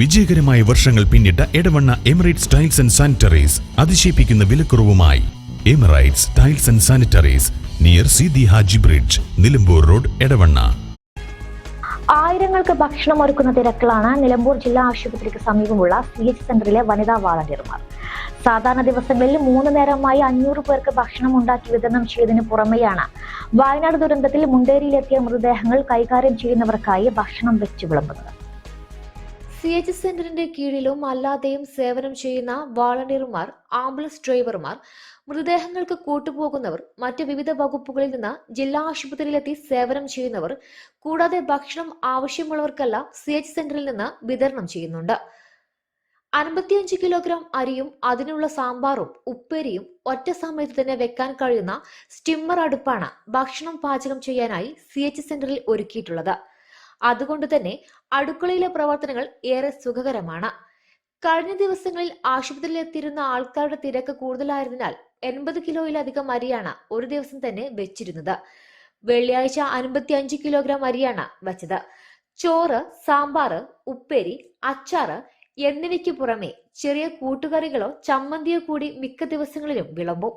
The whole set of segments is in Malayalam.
വിജയകരമായ വർഷങ്ങൾ പിന്നിട്ട Edavanna Emirates tiles and sanitaries അതിശയിപ്പിക്കുന്ന വിലക്കുറവുമായി. Emirates tiles and sanitaries near Sidi Haji bridge Nilambur road Edavanna. ആയിരങ്ങൾക്ക് ഭക്ഷണം ഒരുക്കുന്ന തിരക്കിലാണ് നിലമ്പൂർ ജില്ലാ ആശുപത്രിക്ക് സമീപമുള്ള സി എച്ച് സെന്ററിലെ വനിതാ വാളണ്ടിയർമാർ. സാധാരണ ദിവസങ്ങളിൽ മൂന്ന് നേരമായി അഞ്ഞൂറ് പേർക്ക് ഭക്ഷണം ഉണ്ടാക്കി വിതരണം ചെയ്തതിനു പുറമെയാണ് വയനാട് ദുരന്തത്തിൽ മുണ്ടേരിയിലെത്തിയ മൃതദേഹങ്ങൾ കൈകാര്യം ചെയ്യുന്നവർക്കായി ഭക്ഷണം വെച്ചു വിളമ്പുന്നത്. സി എച്ച് സെന്ററിന്റെ കീഴിലും അല്ലാതെയും സേവനം ചെയ്യുന്ന വാളണ്ടിയർമാർ ആംബുലൻസ് ഡ്രൈവർമാർ മൃതദേഹങ്ങൾക്ക് കൂട്ടുപോകുന്നവർ മറ്റ് വിവിധ വകുപ്പുകളിൽ നിന്ന് ജില്ലാ ആശുപത്രിയിലെത്തി സേവനം ചെയ്യുന്നവർ കൂടാതെ ഭക്ഷണം ആവശ്യമുള്ളവർക്കല്ല സി എച്ച് സെന്ററിൽ നിന്ന് വിതരണം ചെയ്യുന്നുണ്ട്. അൻപത്തിയഞ്ച് കിലോഗ്രാം അരിയും അതിനുള്ള സാമ്പാറും ഉപ്പേരിയും ഒറ്റ സമയത്ത് തന്നെ വെക്കാൻ കഴിയുന്ന സ്റ്റിമ്മർ അടുപ്പാണ് ഭക്ഷണം പാചകം ചെയ്യാനായി സി എച്ച് സെന്ററിൽ ഒരുക്കിയിട്ടുള്ളത്. അതുകൊണ്ട് തന്നെ അടുക്കളയിലെ പ്രവർത്തനങ്ങൾ ഏറെ സുഖകരമാണ്. കഴിഞ്ഞ ദിവസങ്ങളിൽ ആശുപത്രിയിൽ എത്തിയിരുന്ന ആൾക്കാരുടെ തിരക്ക് കൂടുതലായതിനാൽ എൺപത് കിലോയിലധികം അരിയാണ് ഒരു ദിവസം തന്നെ വെച്ചിരുന്നത്. വെള്ളിയാഴ്ച അൻപത്തി അഞ്ച് കിലോഗ്രാം അരിയാണ് വച്ചത്. ചോറ് സാമ്പാർ ഉപ്പേരി അച്ചാറ് എന്നിവയ്ക്ക് പുറമെ ചെറിയ കൂട്ടുകറികളോ ചമ്മന്തിയോ കൂടി മിക്ക ദിവസങ്ങളിലും വിളമ്പും.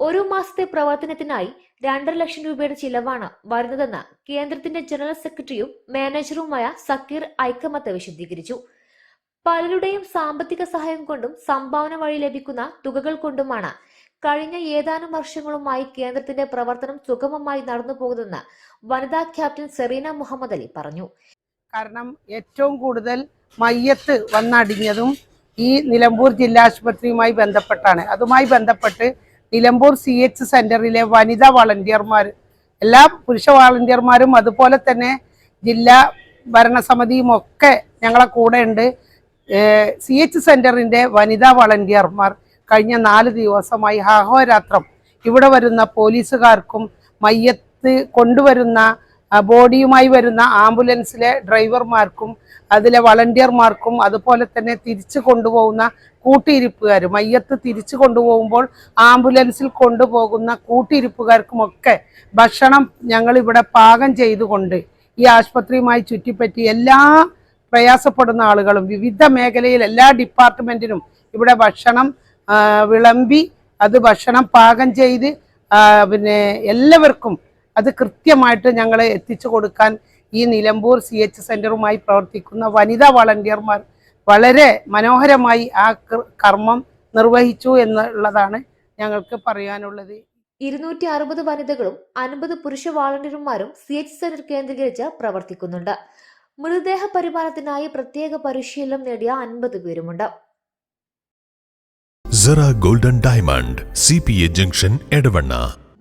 ഒരു മാസത്തെ പ്രവർത്തനത്തിനായി രണ്ടര ലക്ഷം രൂപയുടെ ചിലവാണ് വരുന്നതെന്ന് കേന്ദ്രത്തിന്റെ ജനറൽ സെക്രട്ടറിയും മാനേജറുമായ സക്കീർ ഐക്കമത്ത് വിശദീകരിച്ചു. പലരുടെയും സാമ്പത്തിക സഹായം കൊണ്ടും സംഭാവന വഴി ലഭിക്കുന്ന തുകകൾ കൊണ്ടുമാണ് കഴിഞ്ഞ ഏതാനും വർഷങ്ങളുമായി കേന്ദ്രത്തിന്റെ പ്രവർത്തനം സുഗമമായി നടന്നു പോകുന്നതെന്ന് വനിതാ ക്യാപ്റ്റൻ സെറീന മുഹമ്മദ് അലി പറഞ്ഞു. കാരണം ഏറ്റവും കൂടുതൽ മയ്യത്ത് വന്നടിഞ്ഞതും ഈ നിലമ്പൂർ ജില്ലാ ആശുപത്രിയുമായി ബന്ധപ്പെട്ടാണ്. അതുമായി ബന്ധപ്പെട്ട് നിലമ്പൂർ സി എച്ച് സെന്ററിലെ വനിതാ വളണ്ടിയർമാർ എല്ലാ പുരുഷ വളണ്ടിയർമാരും അതുപോലെ തന്നെ ജില്ലാ ഭരണസമിതിയും ഒക്കെ ഞങ്ങളെ കൂടെ ഉണ്ട്. സി എച്ച് സെന്ററിന്റെ വനിതാ വളണ്ടിയർമാർ കഴിഞ്ഞ നാല് ദിവസമായി അഹോരാത്രം ഇവിടെ വരുന്ന പോലീസുകാർക്കും മയ്യത്ത് കൊണ്ടുവരുന്ന ബോഡിയുമായി വരുന്ന ആംബുലൻസിലെ ഡ്രൈവർമാർക്കും അതിലെ വളണ്ടിയർമാർക്കും അതുപോലെ തന്നെ തിരിച്ചു കൊണ്ടുപോകുന്ന കൂട്ടിയിരിപ്പുകാർ മയ്യത്ത് തിരിച്ചു കൊണ്ടുപോകുമ്പോൾ ആംബുലൻസിൽ കൊണ്ടുപോകുന്ന കൂട്ടിയിരിപ്പുകാർക്കുമൊക്കെ ഭക്ഷണം ഞങ്ങളിവിടെ പാകം ചെയ്തുകൊണ്ട് ഈ ആശുപത്രിയുമായി ചുറ്റിപ്പറ്റി എല്ലാ പ്രയാസപ്പെടുന്ന ആളുകളും വിവിധ മേഖലയിൽ എല്ലാ ഡിപ്പാർട്ട്മെന്റിനും ഇവിടെ ഭക്ഷണം വിളമ്പി അത് ഭക്ഷണം പാകം ചെയ്ത് പിന്നെ എല്ലാവർക്കും അത് കൃത്യമായിട്ട് ഞങ്ങളെ എത്തിച്ചു കൊടുക്കാൻ ഈ നിലമ്പൂർ സി എച്ച് സെന്ററുമായി പ്രവർത്തിക്കുന്ന വനിതാ വളണ്ടിയർമാർ വളരെ മനോഹരമായി ആ കർമ്മം നിർവഹിച്ചു എന്നുള്ളതാണ് ഞങ്ങൾക്ക് പറയാനുള്ളത്. ഇരുന്നൂറ്റി അറുപത് വനിതകളും അൻപത് പുരുഷ വാളണ്ടിയർമാരും സി എച്ച് സെന്റർ കേന്ദ്രീകരിച്ച് പ്രവർത്തിക്കുന്നുണ്ട്. മൃതദേഹ പരിപാലനത്തിനായി പ്രത്യേക പരിശീലനം നേടിയ അൻപത് പേരുമുണ്ട്. Cera golden diamond C P A junction Edavanna